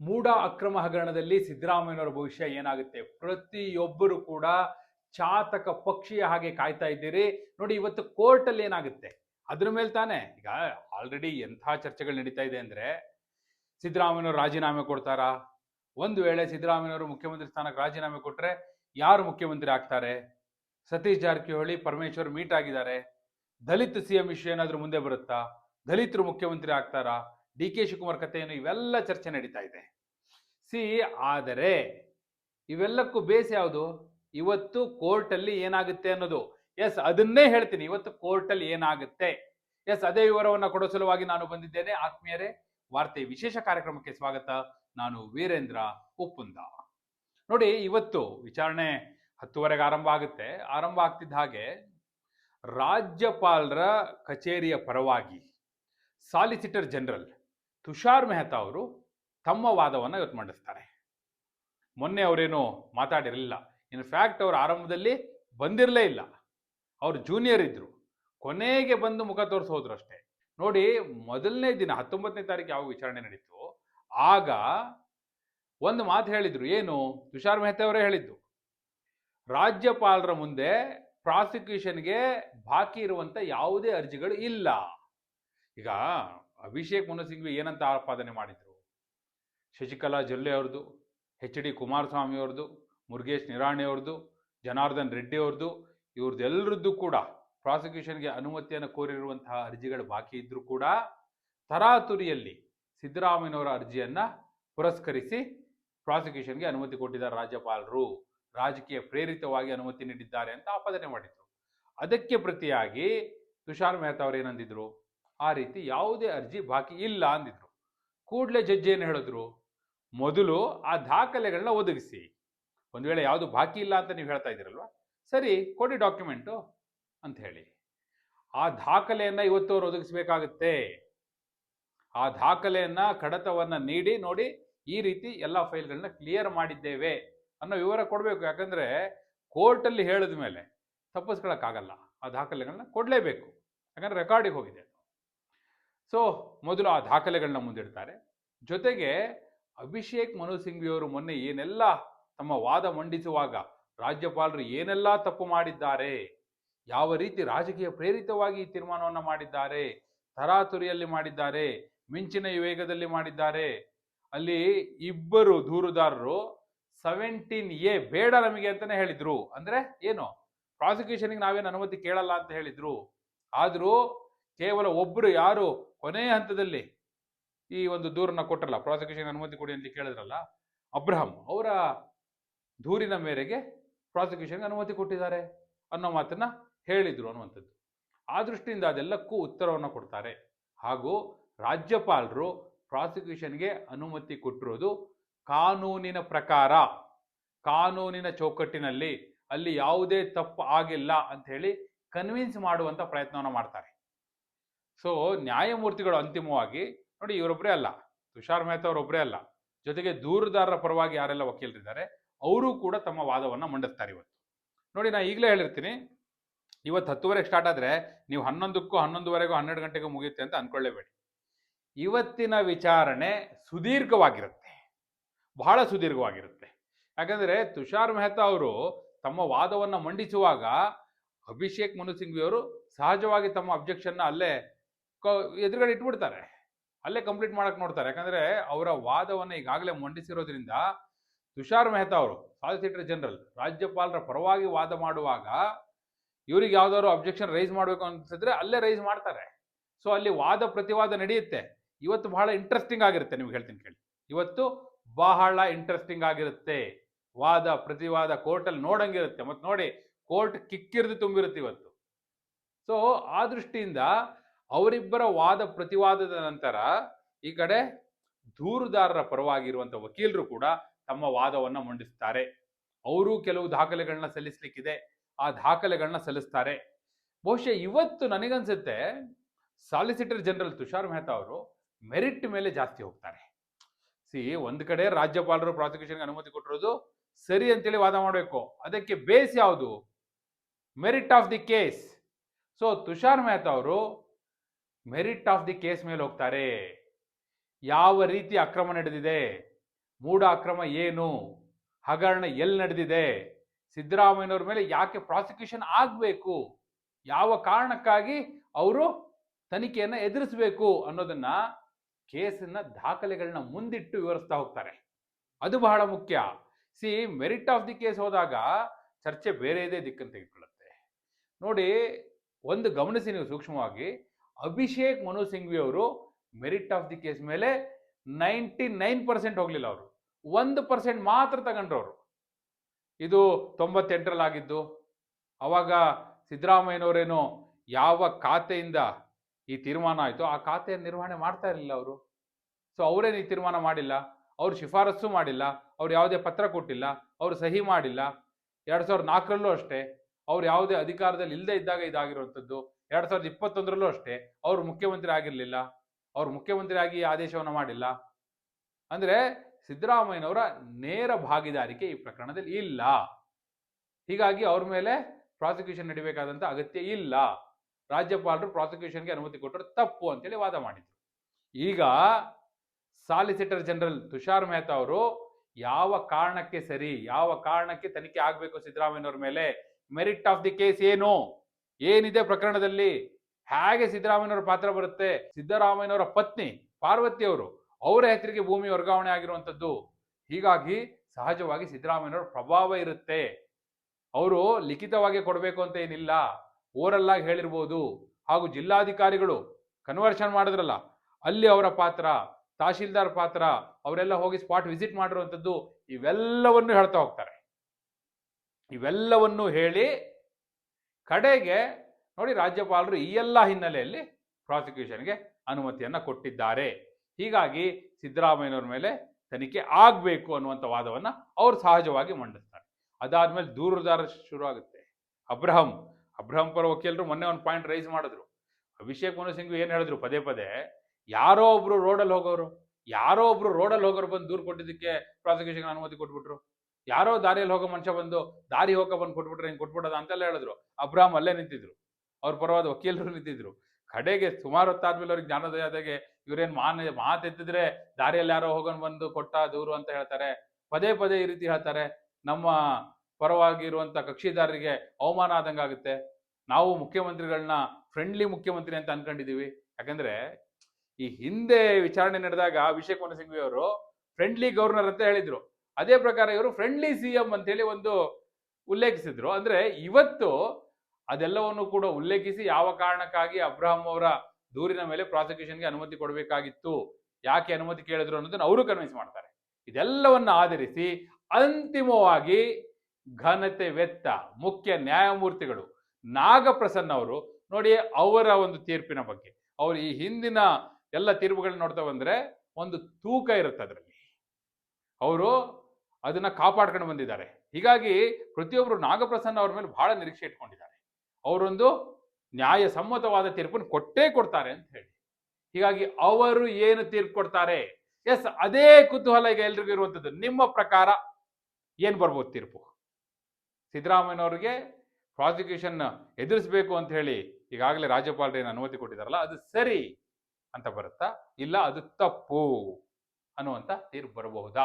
ಮೂಢ ಅಕ್ರಮ ಹಗರಣದಲ್ಲಿ ಸಿದ್ದರಾಮಯ್ಯನವರ ಭವಿಷ್ಯ ಏನಾಗುತ್ತೆ? ಪ್ರತಿಯೊಬ್ಬರು ಕೂಡ ಚಾತಕ ಪಕ್ಷಿಯ ಹಾಗೆ ಕಾಯ್ತಾ ಇದ್ದೀರಿ. ನೋಡಿ, ಇವತ್ತು ಕೋರ್ಟಲ್ಲಿ ಏನಾಗುತ್ತೆ? ಅದ್ರ ಮೇಲೆ ತಾನೇ, ಈಗ ಆಲ್ರೆಡಿ ಎಂಥ ಚರ್ಚೆಗಳು ನಡೀತಾ ಇದೆ ಅಂದ್ರೆ ಸಿದ್ದರಾಮಯ್ಯನವರು ರಾಜೀನಾಮೆ ಕೊಡ್ತಾರಾ? ಒಂದು ವೇಳೆ ಸಿದ್ದರಾಮಯ್ಯನವರು ಮುಖ್ಯಮಂತ್ರಿ ಸ್ಥಾನಕ್ಕೆ ರಾಜೀನಾಮೆ ಕೊಟ್ರೆ ಯಾರು ಮುಖ್ಯಮಂತ್ರಿ ಆಗ್ತಾರೆ? ಸತೀಶ್ ಜಾರಕಿಹೊಳಿ, ಪರಮೇಶ್ವರ್ ಮೀಟ್ ಆಗಿದ್ದಾರೆ. ದಲಿತ ಸಿ ಎಂ ವಿಷಯ ಏನಾದ್ರೂ ಮುಂದೆ ಬರುತ್ತಾ? ದಲಿತರು ಮುಖ್ಯಮಂತ್ರಿ ಆಗ್ತಾರಾ? ಡಿ ಕೆ ಶಿವಕುಮಾರ್ ಕಥೆಯನ್ನು ಇವೆಲ್ಲ ಚರ್ಚೆ ನಡೀತಾ ಇದೆ. ಸಿ, ಆದರೆ ಇವೆಲ್ಲಕ್ಕೂ ಬೇಸ್ ಯಾವುದು? ಇವತ್ತು ಕೋರ್ಟಲ್ಲಿ ಏನಾಗುತ್ತೆ ಅನ್ನೋದು. ಎಸ್, ಅದನ್ನೇ ಹೇಳ್ತೀನಿ. ಇವತ್ತು ಕೋರ್ಟಲ್ಲಿ ಏನಾಗುತ್ತೆ? ಎಸ್, ಅದೇ ವಿವರವನ್ನ ಕೊಡೋ ಸಲುವಾಗಿ ನಾನು ಬಂದಿದ್ದೇನೆ. ಆತ್ಮೀಯರೇ, ವಾರ್ತೆ ವಿಶೇಷ ಕಾರ್ಯಕ್ರಮಕ್ಕೆ ಸ್ವಾಗತ. ನಾನು ವೀರೇಂದ್ರ ಉಪ್ಪುಂದ. ನೋಡಿ, ಇವತ್ತು ವಿಚಾರಣೆ ಹತ್ತುವರೆಗೆ ಆರಂಭ ಆಗುತ್ತೆ. ಆರಂಭ ಆಗ್ತಿದ್ದ ಹಾಗೆ ರಾಜ್ಯಪಾಲರ ಕಚೇರಿಯ ಪರವಾಗಿ ಸಾಲಿಸಿಟರ್ ಜನರಲ್ ತುಷಾರ್ ಮೆಹ್ತಾ ಅವರು ತಮ್ಮ ವಾದವನ್ನು ಇವತ್ತು ಮಂಡಿಸ್ತಾರೆ. ಮೊನ್ನೆ ಅವರೇನು ಮಾತಾಡಿರಲಿಲ್ಲ. ಇನ್ಫ್ಯಾಕ್ಟ್ ಅವರು ಆರಂಭದಲ್ಲಿ ಬಂದಿರಲೇ ಇಲ್ಲ. ಅವರು ಜೂನಿಯರ್ ಇದ್ದರು ಕೊನೆಗೆ ಬಂದು ಮುಖ ತೋರಿಸಿ ಹೋದ್ರು ಅಷ್ಟೇ. ನೋಡಿ, ಮೊದಲನೇ ದಿನ ಹತ್ತೊಂಬತ್ತನೇ ತಾರೀಕು ಯಾವ ವಿಚಾರಣೆ ನಡೀತು, ಆಗ ಒಂದು ಮಾತು ಹೇಳಿದ್ರು. ಏನು? ತುಷಾರ್ ಮೆಹ್ತಾ ಅವರೇ ಹೇಳಿದ್ದು. ರಾಜ್ಯಪಾಲರ ಮುಂದೆ ಪ್ರಾಸಿಕ್ಯೂಷನ್ಗೆ ಬಾಕಿ ಇರುವಂತ ಯಾವುದೇ ಅರ್ಜಿಗಳು ಇಲ್ಲ. ಈಗ ಅಭಿಷೇಕ್ ಮನು ಸಿಂಘ್ವಿ ಏನಂತ ಆಪಾದನೆ ಮಾಡಿದ್ರು? ಶಶಿಕಲಾ ಜೊಲ್ಲೆ ಅವ್ರದ್ದು ಎಚ್ ಡಿ ಕುಮಾರಸ್ವಾಮಿ ಅವ್ರದ್ದು ಮುರುಗೇಶ್ ನಿರಾಣಿ ಅವ್ರದ್ದು ಜನಾರ್ದನ್ ರೆಡ್ಡಿ ಅವ್ರದ್ದು ಇವ್ರದ್ದೆಲ್ಲರದ್ದು ಕೂಡ ಪ್ರಾಸಿಕ್ಯೂಷನ್ಗೆ ಅನುಮತಿಯನ್ನು ಕೋರಿರುವಂತಹ ಅರ್ಜಿಗಳು ಬಾಕಿ ಇದ್ರೂ ಕೂಡ ತರಾತುರಿಯಲ್ಲಿ ಸಿದ್ದರಾಮಯ್ಯನವರ ಅರ್ಜಿಯನ್ನು ಪುರಸ್ಕರಿಸಿ ಪ್ರಾಸಿಕ್ಯೂಷನ್ಗೆ ಅನುಮತಿ ಕೊಟ್ಟಿದ್ದಾರೆ ರಾಜ್ಯಪಾಲರು. ರಾಜಕೀಯ ಪ್ರೇರಿತವಾಗಿ ಅನುಮತಿ ನೀಡಿದ್ದಾರೆ ಅಂತ ಆಪಾದನೆ ಮಾಡಿದ್ರು. ಅದಕ್ಕೆ ಪ್ರತಿಯಾಗಿ ತುಷಾರ್ ಮೆಹ್ತಾ ಅವರು ಏನಂದಿದ್ರು? ಆ ರೀತಿ ಯಾವುದೇ ಅರ್ಜಿ ಬಾಕಿ ಇಲ್ಲ ಅಂದಿದ್ರು. ಕೂಡಲೇ ಜಡ್ಜಿ ಏನು ಹೇಳಿದ್ರು, ಮೊದಲು ಆ ದಾಖಲೆಗಳನ್ನ ಒದಗಿಸಿ. ಒಂದು ವೇಳೆ ಯಾವುದು ಬಾಕಿ ಇಲ್ಲ ಅಂತ ನೀವು ಹೇಳ್ತಾ ಇದ್ದೀರಲ್ವ? ಸರಿ, ಕೊಡಿ ಡಾಕ್ಯುಮೆಂಟು ಅಂತ ಹೇಳಿ. ಆ ದಾಖಲೆಯನ್ನ ಇವತ್ತು ಅವರು ಒದಗಿಸಬೇಕಾಗುತ್ತೆ. ಆ ದಾಖಲೆಯನ್ನ ಕಡತವನ್ನ ನೀಡಿ, ನೋಡಿ ಈ ರೀತಿ ಎಲ್ಲ ಫೈಲ್ಗಳನ್ನ ಕ್ಲಿಯರ್ ಮಾಡಿದ್ದೇವೆ ಅನ್ನೋ ವಿವರ ಕೊಡಬೇಕು. ಯಾಕಂದ್ರೆ ಕೋರ್ಟಲ್ಲಿ ಹೇಳಿದ ಮೇಲೆ ತಪ್ಪಿಸ್ಕೊಳಕ್ಕಾಗಲ್ಲ. ಆ ದಾಖಲೆಗಳನ್ನ ಕೊಡಲೇಬೇಕು. ಯಾಕಂದ್ರೆ ರೆಕಾರ್ಡಿಗೆ ಹೋಗಿದೆ. ಸೊ, ಮೊದಲು ಆ ದಾಖಲೆಗಳನ್ನ ಮುಂದಿಡ್ತಾರೆ. ಜೊತೆಗೆ ಅಭಿಷೇಕ್ ಮನು ಸಿಂಘ್ವಿಯವರು ಮೊನ್ನೆ ಏನೆಲ್ಲ ತಮ್ಮ ವಾದ ಮಂಡಿಸುವಾಗ ರಾಜ್ಯಪಾಲರು ಏನೆಲ್ಲ ತಪ್ಪು ಮಾಡಿದ್ದಾರೆ, ಯಾವ ರೀತಿ ರಾಜಕೀಯ ಪ್ರೇರಿತವಾಗಿ ಈ ತೀರ್ಮಾನವನ್ನು ಮಾಡಿದ್ದಾರೆ, ತರಾತುರಿಯಲ್ಲಿ ಮಾಡಿದ್ದಾರೆ, ಮಿಂಚಿನ ವೇಗದಲ್ಲಿ ಮಾಡಿದ್ದಾರೆ, ಅಲ್ಲಿ ಇಬ್ಬರು ದೂರುದಾರರು ಸೆವೆಂಟೀನ್ ಎ ಬೇಡ ನಮಗೆ ಅಂತಾನೆ ಹೇಳಿದ್ರು. ಅಂದ್ರೆ ಏನು? ಪ್ರಾಸಿಕ್ಯೂಷನ್ಗೆ ನಾವೇನು ಅನುಮತಿ ಕೇಳಲ್ಲ ಅಂತ ಹೇಳಿದ್ರು. ಆದ್ರೂ ಕೇವಲ ಒಬ್ಬರು ಯಾರು ಕೊನೆಯ ಹಂತದಲ್ಲಿ ಈ ಒಂದು ದೂರನ್ನ ಕೊಟ್ಟರಲ್ಲ ಪ್ರಾಸಿಕ್ಯೂಷನ್ ಅನುಮತಿ ಕೊಡಿ ಅಂತ ಕೇಳಿದ್ರಲ್ಲ, ಅಬ್ರಹಂ ಅವರ ದೂರಿನ ಮೇರೆಗೆ ಪ್ರಾಸಿಕ್ಯೂಷನ್ಗೆ ಅನುಮತಿ ಕೊಟ್ಟಿದ್ದಾರೆ ಅನ್ನೋ ಮಾತನ್ನ ಹೇಳಿದ್ರು ಅನ್ನುವಂಥದ್ದು. ಆ ದೃಷ್ಟಿಯಿಂದ ಅದೆಲ್ಲಕ್ಕೂ ಉತ್ತರವನ್ನು ಕೊಡ್ತಾರೆ. ಹಾಗೂ ರಾಜ್ಯಪಾಲರು ಪ್ರಾಸಿಕ್ಯೂಷನ್ಗೆ ಅನುಮತಿ ಕೊಟ್ಟಿರೋದು ಕಾನೂನಿನ ಪ್ರಕಾರ, ಕಾನೂನಿನ ಚೌಕಟ್ಟಿನಲ್ಲಿ ಅಲ್ಲಿ ಯಾವುದೇ ತಪ್ಪು ಆಗಿಲ್ಲ ಅಂತ ಹೇಳಿ ಕನ್ವಿನ್ಸ್ ಮಾಡುವಂತ ಪ್ರಯತ್ನವನ್ನು ಮಾಡ್ತಾರೆ. ಸೊ ನ್ಯಾಯಮೂರ್ತಿಗಳು ಅಂತಿಮವಾಗಿ, ನೋಡಿ ಇವರೊಬ್ಬರೇ ಅಲ್ಲ, ತುಷಾರ್ ಮೆಹ್ತಾ ಅವರೊಬ್ಬರೇ ಅಲ್ಲ, ಜೊತೆಗೆ ದೂರದಾರರ ಪರವಾಗಿ ಯಾರೆಲ್ಲ ವಕೀಲರಿದ್ದಾರೆ, ಅವರು ಕೂಡ ತಮ್ಮ ವಾದವನ್ನು ಮಂಡಿಸ್ತಾರೆ ಇವತ್ತು. ನೋಡಿ ನಾ ಈಗಲೇ ಹೇಳಿರ್ತೀನಿ, ಇವತ್ತು ಹತ್ತುವರೆಗೆ ಸ್ಟಾರ್ಟ್ ಆದ್ರೆ ನೀವು ಹನ್ನೊಂದಕ್ಕೂ ಹನ್ನೊಂದುವರೆಗೂ ಹನ್ನೆರಡು ಗಂಟೆಗೂ ಮುಗಿಯುತ್ತೆ ಅಂತ ಅನ್ಕೊಳ್ಳೇಬೇಡಿ. ಇವತ್ತಿನ ವಿಚಾರಣೆ ಸುದೀರ್ಘವಾಗಿರುತ್ತೆ, ಬಹಳ ಸುದೀರ್ಘವಾಗಿರುತ್ತೆ. ಯಾಕಂದ್ರೆ ತುಷಾರ್ ಮೆಹ್ತಾ ಅವರು ತಮ್ಮ ವಾದವನ್ನು ಮಂಡಿಸುವಾಗ, ಅಭಿಷೇಕ್ ಮನು ಸಿಂಘ್ವಿ ಅವರು ಸಹಜವಾಗಿ ತಮ್ಮ ಅಬ್ಜೆಕ್ಷನ್ನ ಅಲ್ಲೇ ಎದುರುಗಡೆ ಇಟ್ಬಿಡ್ತಾರೆ. ಅಲ್ಲೇ ಕಂಪ್ಲೀಟ್ ಮಾಡಕ್ ನೋಡ್ತಾರೆ. ಯಾಕಂದ್ರೆ ಅವರ ವಾದವನ್ನ ಈಗಾಗಲೇ ಮಂಡಿಸಿರೋದ್ರಿಂದ ತುಷಾರ್ ಮೆಹ್ತಾ ಅವರು ಸಾಲಿಸಿಟರ್ ಜನರಲ್ ರಾಜ್ಯಪಾಲರ ಪರವಾಗಿ ವಾದ ಮಾಡುವಾಗ ಇವ್ರಿಗೆ ಯಾವ್ದಾದ್ರು ಅಬ್ಜೆಕ್ಷನ್ ರೈಸ್ ಮಾಡಬೇಕು ಅನ್ಸಿದ್ರೆ ಅಲ್ಲೇ ರೈಸ್ ಮಾಡ್ತಾರೆ. ಸೊ ಅಲ್ಲಿ ವಾದ ಪ್ರತಿವಾದ ನಡೆಯುತ್ತೆ. ಇವತ್ತು ಬಹಳ ಇಂಟ್ರೆಸ್ಟಿಂಗ್ ಆಗಿರುತ್ತೆ. ನಿಮ್ಗೆ ಹೇಳ್ತೀನಿ ಕೇಳಿ. ಇವತ್ತು ಬಹಳ ಇಂಟ್ರೆಸ್ಟಿಂಗ್ ಆಗಿರುತ್ತೆ. ವಾದ ಪ್ರತಿವಾದ ಕೋರ್ಟಲ್ಲಿ ನೋಡಂಗಿರುತ್ತೆ. ಮತ್ತೆ ನೋಡಿ, ಕೋರ್ಟ್ ಕಿಕ್ಕಿರ್ದು ತುಂಬಿರುತ್ತೆ ಇವತ್ತು. ಸೊ ಆ ದೃಷ್ಟಿಯಿಂದ ಅವರಿಬ್ಬರ ವಾದ ಪ್ರತಿವಾದದ ನಂತರ ಈ ಕಡೆ ದೂರುದಾರರ ಪರವಾಗಿರುವಂತ ವಕೀಲರು ಕೂಡ ತಮ್ಮ ವಾದವನ್ನ ಮಂಡಿಸ್ತಾರೆ. ಅವರು ಕೆಲವು ದಾಖಲೆಗಳನ್ನ ಸಲ್ಲಿಸ್ಲಿಕ್ಕಿದೆ. ಆ ದಾಖಲೆಗಳನ್ನ ಸಲ್ಲಿಸ್ತಾರೆ. ಬಹುಶಃ ಇವತ್ತು ನನಗನ್ಸುತ್ತೆ ಸಾಲಿಸಿಟರ್ ಜನರಲ್ ತುಷಾರ್ ಮೆಹ್ತಾ ಅವರು ಮೆರಿಟ್ ಮೇಲೆ ಜಾಸ್ತಿ ಹೋಗ್ತಾರೆ. ಸಿ, ಒಂದ್ ಕಡೆ ರಾಜ್ಯಪಾಲರು ಪ್ರಾಸಿಕ್ಯೂಷನ್ಗೆ ಅನುಮತಿ ಕೊಟ್ಟಿರೋದು ಸರಿ ಅಂತೇಳಿ ವಾದ ಮಾಡಬೇಕು. ಅದಕ್ಕೆ ಬೇಸ್ ಯಾವುದು? Merit of the case. So, Tushar Mehta ಅವರು ಮೆರಿಟ್ ಆಫ್ ದಿ ಕೇಸ್ ಮೇಲೆ ಹೋಗ್ತಾರೆ. ಯಾವ ರೀತಿ ಅಕ್ರಮ ನಡೆದಿದೆ, ಮೂಢ ಅಕ್ರಮ ಏನು, ಹಗರಣ ಎಲ್ಲಿ ನಡೆದಿದೆ, ಸಿದ್ದರಾಮಯ್ಯನವ್ರ ಮೇಲೆ ಯಾಕೆ ಪ್ರಾಸಿಕ್ಯೂಷನ್ ಆಗಬೇಕು, ಯಾವ ಕಾರಣಕ್ಕಾಗಿ ಅವರು ತನಿಖೆಯನ್ನು ಎದುರಿಸಬೇಕು ಅನ್ನೋದನ್ನ ಕೇಸನ್ನ ದಾಖಲೆಗಳನ್ನ ಮುಂದಿಟ್ಟು ವಿವರಿಸ್ತಾ ಹೋಗ್ತಾರೆ. ಅದು ಬಹಳ ಮುಖ್ಯ. See, merit of the case ಹೋದಾಗ ಚರ್ಚೆ ಬೇರೆಯದೇ ದಿಕ್ಕನ್ನು ತೆಗೆದುಕೊಳ್ಳುತ್ತೆ. ನೋಡಿ, ಒಂದು ಗಮನಿಸಿ ನೀವು ಸೂಕ್ಷ್ಮವಾಗಿ. ಅಭಿಷೇಕ್ ಮನು ಸಿಂಘ್ವಿ ಅವರು ಮೆರಿಟ್ ಆಫ್ ದಿ ಕೇಸ್ ಮೇಲೆ ನೈಂಟಿ ನೈನ್ ಪರ್ಸೆಂಟ್ ಹೋಗಲಿಲ್ಲ ಅವರು. ಒಂದು ಪರ್ಸೆಂಟ್ ಮಾತ್ರ ತಗೊಂಡ್ರು ಅವರು ಇದು ತೊಂಬತ್ತೆಂಟರಲ್ಲಿ ಆಗಿದ್ದು ಅವಾಗ ಸಿದ್ದರಾಮಯ್ಯನವರೇನು ಯಾವ ಖಾತೆಯಿಂದ ಈ ತೀರ್ಮಾನ ಆಯಿತು ಆ ಖಾತೆಯ ನಿರ್ವಹಣೆ ಮಾಡ್ತಾ ಇರಲಿಲ್ಲ ಅವರು. ಸೊ ಅವರೇನು ಈ ತೀರ್ಮಾನ ಮಾಡಿಲ್ಲ? ಅವ್ರು ಶಿಫಾರಸ್ಸು ಮಾಡಿಲ್ಲ. ಅವ್ರು ಯಾವುದೇ ಪತ್ರ ಕೊಟ್ಟಿಲ್ಲ. ಅವರು ಸಹಿ ಮಾಡಿಲ್ಲ. ಎರಡು ಸಾವಿರದ ನಾಲ್ಕರಲ್ಲೂ ಅಷ್ಟೇ. ಅವ್ರು ಯಾವುದೇ ಅಧಿಕಾರದಲ್ಲಿ ಇಲ್ಲದೆ ಇದ್ದಾಗ ಇದಾಗಿರುವಂಥದ್ದು. ಎರಡು ಸಾವಿರದ ಇಪ್ಪತ್ತೊಂದರಲ್ಲೂ ಅಷ್ಟೇ, ಅವರು ಮುಖ್ಯಮಂತ್ರಿ ಆಗಿರಲಿಲ್ಲ ಅವ್ರು ಮುಖ್ಯಮಂತ್ರಿ ಆಗಿ ಆದೇಶವನ್ನು ಮಾಡಿಲ್ಲ. ಅಂದರೆ ಸಿದ್ದರಾಮಯ್ಯನವರ ನೇರ ಭಾಗಿದಾರಿಕೆ ಈ ಪ್ರಕರಣದಲ್ಲಿ ಇಲ್ಲ. ಹೀಗಾಗಿ ಅವ್ರ ಮೇಲೆ ಪ್ರಾಸಿಕ್ಯೂಷನ್ ನಡಿಬೇಕಾದಂಥ ಅಗತ್ಯ ಇಲ್ಲ. ರಾಜ್ಯಪಾಲರು ಪ್ರಾಸಿಕ್ಯೂಷನ್ಗೆ ಅನುಮತಿ ಕೊಟ್ಟರು ತಪ್ಪು ಅಂತೇಳಿ ವಾದ ಮಾಡಿದ್ರು. ಈಗ ಸಾಲಿಸಿಟರ್ ಜನರಲ್ ತುಷಾರ್ ಮೆಹ್ತಾ ಅವರು ಯಾವ ಕಾರಣಕ್ಕೆ ಸರಿ, ಯಾವ ಕಾರಣಕ್ಕೆ ತನಿಖೆ ಆಗಬೇಕು ಸಿದ್ದರಾಮಯ್ಯನವ್ರ ಮೇಲೆ? ಮೆರಿಟ್ ಆಫ್ ದಿ ಕೇಸ್ ಏನು? ಏನಿದೆ ಪ್ರಕರಣದಲ್ಲಿ? ಹೇಗೆ ಸಿದ್ದರಾಮಯ್ಯನವರ ಪಾತ್ರ ಬರುತ್ತೆ? ಸಿದ್ದರಾಮಯ್ಯನವರ ಪತ್ನಿ ಪಾರ್ವತಿ ಅವರು ಅವರ ಹೆಸರಿಗೆ ಭೂಮಿ ವರ್ಗಾವಣೆ ಆಗಿರುವಂಥದ್ದು. ಹೀಗಾಗಿ ಸಹಜವಾಗಿ ಸಿದ್ದರಾಮಯ್ಯನವರ ಪ್ರಭಾವ ಇರುತ್ತೆ. ಅವರು ಲಿಖಿತವಾಗಿ ಕೊಡಬೇಕು ಅಂತ ಏನಿಲ್ಲ. ಓರಲ್ ಹೇಳಿರ್ಬೋದು. ಹಾಗೂ ಜಿಲ್ಲಾಧಿಕಾರಿಗಳು ಕನ್ವರ್ಷನ್ ಮಾಡಿದ್ರಲ್ಲ, ಅಲ್ಲಿ ಅವರ ಪಾತ್ರ, ತಹಶೀಲ್ದಾರ್ ಪಾತ್ರ, ಅವರೆಲ್ಲ ಹೋಗಿ ಸ್ಪಾಟ್ ವಿಸಿಟ್ ಮಾಡಿರುವಂಥದ್ದು, ಇವೆಲ್ಲವನ್ನು ಹೇಳ್ತಾ ಹೋಗ್ತಾರೆ. ಇವೆಲ್ಲವನ್ನು ಹೇಳಿ ಕಡೆಗೆ ನೋಡಿ ರಾಜ್ಯಪಾಲರು ಈ ಎಲ್ಲ ಹಿನ್ನೆಲೆಯಲ್ಲಿ ಪ್ರಾಸಿಕ್ಯೂಷನ್ಗೆ ಅನುಮತಿಯನ್ನು ಕೊಟ್ಟಿದ್ದಾರೆ. ಹೀಗಾಗಿ ಸಿದ್ದರಾಮಯ್ಯನವ್ರ ಮೇಲೆ ತನಿಖೆ ಆಗಬೇಕು ಅನ್ನುವಂಥ ವಾದವನ್ನ ಅವರು ಸಹಜವಾಗಿ ಮಂಡಿಸ್ತಾರೆ. ಅದಾದ್ಮೇಲೆ ದೂರದಾರ ಶುರು ಆಗುತ್ತೆ ಅಬ್ರಹಂ ಅಬ್ರಹಂ ಪರ ವಕೀಲರು ಮೊನ್ನೆ ಒಂದು ಪಾಯಿಂಟ್ ರೈಸ್ ಮಾಡಿದ್ರು. ಅಭಿಷೇಕ್ ಮನು ಸಿಂಗ್ ಏನು ಹೇಳಿದ್ರು ಪದೇ ಪದೇ, ಯಾರೋ ಒಬ್ರು ರೋಡಲ್ಲಿ ಹೋಗೋರು, ಯಾರೋ ಒಬ್ರು ರೋಡಲ್ಲಿ ಹೋಗೋರು ಬಂದು ದೂರು ಕೊಟ್ಟಿದ್ದಕ್ಕೆ ಪ್ರಾಸಿಕ್ಯೂಷನ್ ಅನುಮತಿ ಕೊಟ್ಬಿಟ್ರು. ಯಾರೋ ದಾರಿಯಲ್ಲಿ ಹೋಗೋ ಮನುಷ್ಯ ಬಂದು ದಾರಿ ಹೋಗೋ ಬಂದು ಕೊಟ್ಬಿಟ್ರೆ ಹಿಂಗೆ ಕೊಟ್ಬಿಡೋದ ಅಂತೆಲ್ಲ ಹೇಳಿದ್ರು. ಅಬ್ರಾಹಂ ಅಲ್ಲೇ ನಿಂತಿದ್ರು. ಅವ್ರ ಪರವಾದ ವಕೀಲರು ನಿಂತಿದ್ರು. ಕಡೆಗೆ ಸುಮಾರು ಹೊತ್ತಾದ್ಮೇಲೆ ಅವ್ರಿಗೆ ಜ್ಞಾನೋದಯದಾಗೆ ಇವ್ರೇನ್ ಮಾನ ಮಾತೆತ್ತಿದ್ರೆ ದಾರಿಯಲ್ಲಿ ಯಾರೋ ಹೋಗೋನ್ ಬಂದು ಕೊಟ್ಟ ದೂರು ಅಂತ ಹೇಳ್ತಾರೆ. ಪದೇ ಪದೇ ಈ ರೀತಿ ಹೇಳ್ತಾರೆ. ನಮ್ಮ ಪರವಾಗಿ ಇರುವಂತ ಕಕ್ಷಿದಾರರಿಗೆ ಅವಮಾನ ಆದಂಗಾಗುತ್ತೆ ನಾವು ಮುಖ್ಯಮಂತ್ರಿಗಳನ್ನ ಫ್ರೆಂಡ್ಲಿ ಮುಖ್ಯಮಂತ್ರಿ ಅಂತ ಅನ್ಕೊಂಡಿದೀವಿ. ಯಾಕಂದ್ರೆ ಈ ಹಿಂದೆ ವಿಚಾರಣೆ ನಡೆದಾಗ ಅಭಿಷೇಕ್ ಮನು ಅವರು ಫ್ರೆಂಡ್ಲಿ ಗವರ್ನರ್ ಅಂತ ಹೇಳಿದ್ರು. ಅದೇ ಪ್ರಕಾರ ಇವರು ಫ್ರೆಂಡ್ಲಿ ಸಿ ಎಂ ಅಂತೇಳಿ ಒಂದು ಉಲ್ಲೇಖಿಸಿದ್ರು. ಅಂದ್ರೆ ಇವತ್ತು ಅದೆಲ್ಲವನ್ನು ಕೂಡ ಉಲ್ಲೇಖಿಸಿ ಯಾವ ಕಾರಣಕ್ಕಾಗಿ ಅಬ್ರಾಹಂ ಅವರ ದೂರಿನ ಮೇಲೆ ಪ್ರಾಸಿಕ್ಯೂಷನ್ಗೆ ಅನುಮತಿ ಕೊಡಬೇಕಾಗಿತ್ತು, ಯಾಕೆ ಅನುಮತಿ ಕೇಳಿದ್ರು ಅನ್ನೋದನ್ನ ಅವರು ಕನ್ವಿನ್ಸ್ ಮಾಡ್ತಾರೆ. ಇದೆಲ್ಲವನ್ನ ಆಧರಿಸಿ ಅಂತಿಮವಾಗಿ ಘನತೆ ವೆತ್ತ ಮುಖ್ಯ ನ್ಯಾಯಮೂರ್ತಿಗಳು ನಾಗಪ್ರಸನ್ನ ಅವರು, ನೋಡಿ ಅವರ ಒಂದು ತೀರ್ಪಿನ ಬಗ್ಗೆ. ಅವರು ಈ ಹಿಂದಿನ ಎಲ್ಲ ತೀರ್ಪುಗಳನ್ನ ನೋಡ್ತಾ ಬಂದ್ರೆ ಒಂದು ತೂಕ ಇರುತ್ತೆ ಅದರಲ್ಲಿ. ಅವರು ಅದನ್ನ ಕಾಪಾಡ್ಕೊಂಡು ಬಂದಿದ್ದಾರೆ. ಹೀಗಾಗಿ ಪ್ರತಿಯೊಬ್ಬರು ನಾಗಪ್ರಸನ್ನ ಅವ್ರ ಮೇಲೆ ಬಹಳ ನಿರೀಕ್ಷೆ ಇಟ್ಕೊಂಡಿದ್ದಾರೆ. ಅವರೊಂದು ನ್ಯಾಯಸಮ್ಮತವಾದ ತೀರ್ಪನ್ನು ಕೊಟ್ಟೇ ಕೊಡ್ತಾರೆ ಅಂತ ಹೇಳಿ. ಹೀಗಾಗಿ ಅವರು ಏನು ತೀರ್ಪು ಕೊಡ್ತಾರೆ? ಎಸ್, ಅದೇ ಕುತೂಹಲ ಈಗ ಎಲ್ರಿಗೂ ಇರುವಂಥದ್ದು ನಿಮ್ಮ ಪ್ರಕಾರ ಏನು ಬರ್ಬೋದು ತೀರ್ಪು? ಸಿದ್ದರಾಮಯ್ಯನವ್ರಿಗೆ ಪ್ರಾಸಿಕ್ಯೂಷನ್ ಎದುರಿಸಬೇಕು ಅಂತ ಹೇಳಿ ಈಗಾಗಲೇ ರಾಜ್ಯಪಾಲರು ಏನು ಅನುಮತಿ ಕೊಟ್ಟಿದಾರಲ್ಲ ಅದು ಸರಿ ಅಂತ ಬರುತ್ತಾ? ಇಲ್ಲ, ಅದು ತಪ್ಪು ಅನ್ನುವಂಥ ತೀರ್ಪು ಬರಬಹುದಾ?